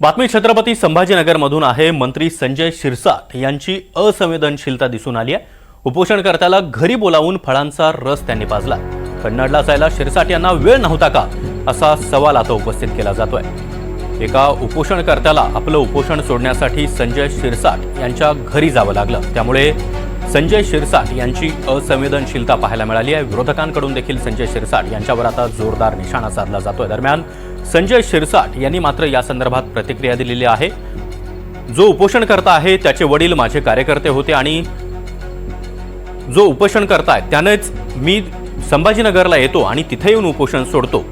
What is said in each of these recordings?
बातमी छत्रपती संभाजीनगरमधून आहे. मंत्री संजय शिरसाट यांची असंवेदनशीलता दिसून आली आहे. उपोषणकर्त्याला घरी बोलावून फळांचा रस त्यांनी पाजला. कन्नडला जायला शिरसाट यांना वेळ नव्हता का? असा सवाल आता उपस्थित केला जातोय. एका उपोषणकर्त्याला आपलं उपोषण सोडण्यासाठी संजय शिरसाट यांच्या घरी जावं लागलं. त्यामुळे संजय शिरसाट यांची असंवेदनशीलता पाहायला मिळाली आहे. विरोधकांकडून देखील संजय शिरसाट यांच्यावर आता जोरदार निशाणा साधला जातोय. दरम्यान संजय शिरसाट यांनी मात्र या संदर्भात प्रतिक्रिया दिलेली आहे. जो उपोषणकर्ता आहे त्याचे वडील माझे कार्यकर्ते होते आणि जो उपोषण करताय त्यानेच मी संभाजीनगरला येतो आणि तिथे येऊन उपोषण सोडतो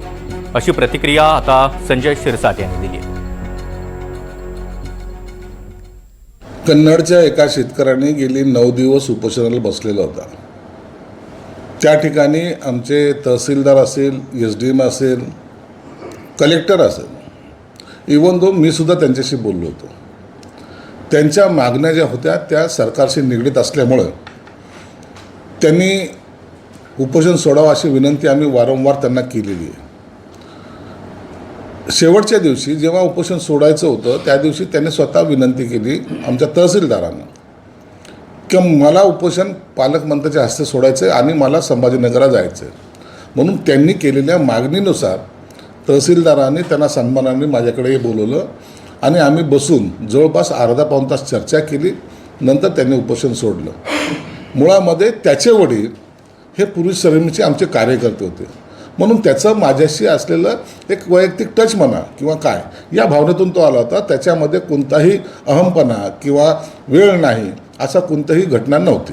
अशी प्रतिक्रिया आता संजय शिरसाट यांनी दिली कन्नडच्या एका शेतकऱ्याने गेली नऊ दिवस उपोषणाला बसलेला होता. त्या ठिकाणी आमचे तहसीलदार असेल एस डी एम असेल कलेक्टर असेल. इवन दो मी सुद्धा त्यांच्याशी बोललो होतो. त्यांच्या मागण्या ज्या होत्या त्या सरकारशी निगडीत असल्यामुळं त्यांनी उपोषण सोडावं अशी विनंती आम्ही वारंवार त्यांना केलेली आहे. शेवटच्या दिवशी जेव्हा उपोषण सोडायचं होतं त्या दिवशी त्यांनी स्वतः विनंती केली आमच्या तहसीलदारांना की मला उपोषण पालकमंत्र्याच्या हस्ते सोडायचं आहे आणि मला संभाजीनगरला जायचं आहे म्हणून त्यांनी केलेल्या मागणीनुसार तहसीलदारांनी त्यांना सन्मानाने माझ्याकडे बोलवलं आणि आम्ही बसून जवळपास अर्धा पाऊण तास चर्चा केली. नंतर त्यांनी उपोषण सोडलं. मुळामध्ये त्याचे वडील हे पुरुष सरेमीचे आमचे कार्यकर्ते होते. म्हणून त्याचं माझ्याशी असलेलं एक वैयक्तिक टच म्हणा किंवा काय या भावनेतून तो आला होता. त्याच्यामध्ये कोणताही अहमपणा किंवा वेळ नाही असा कोणताही घटना नव्हती.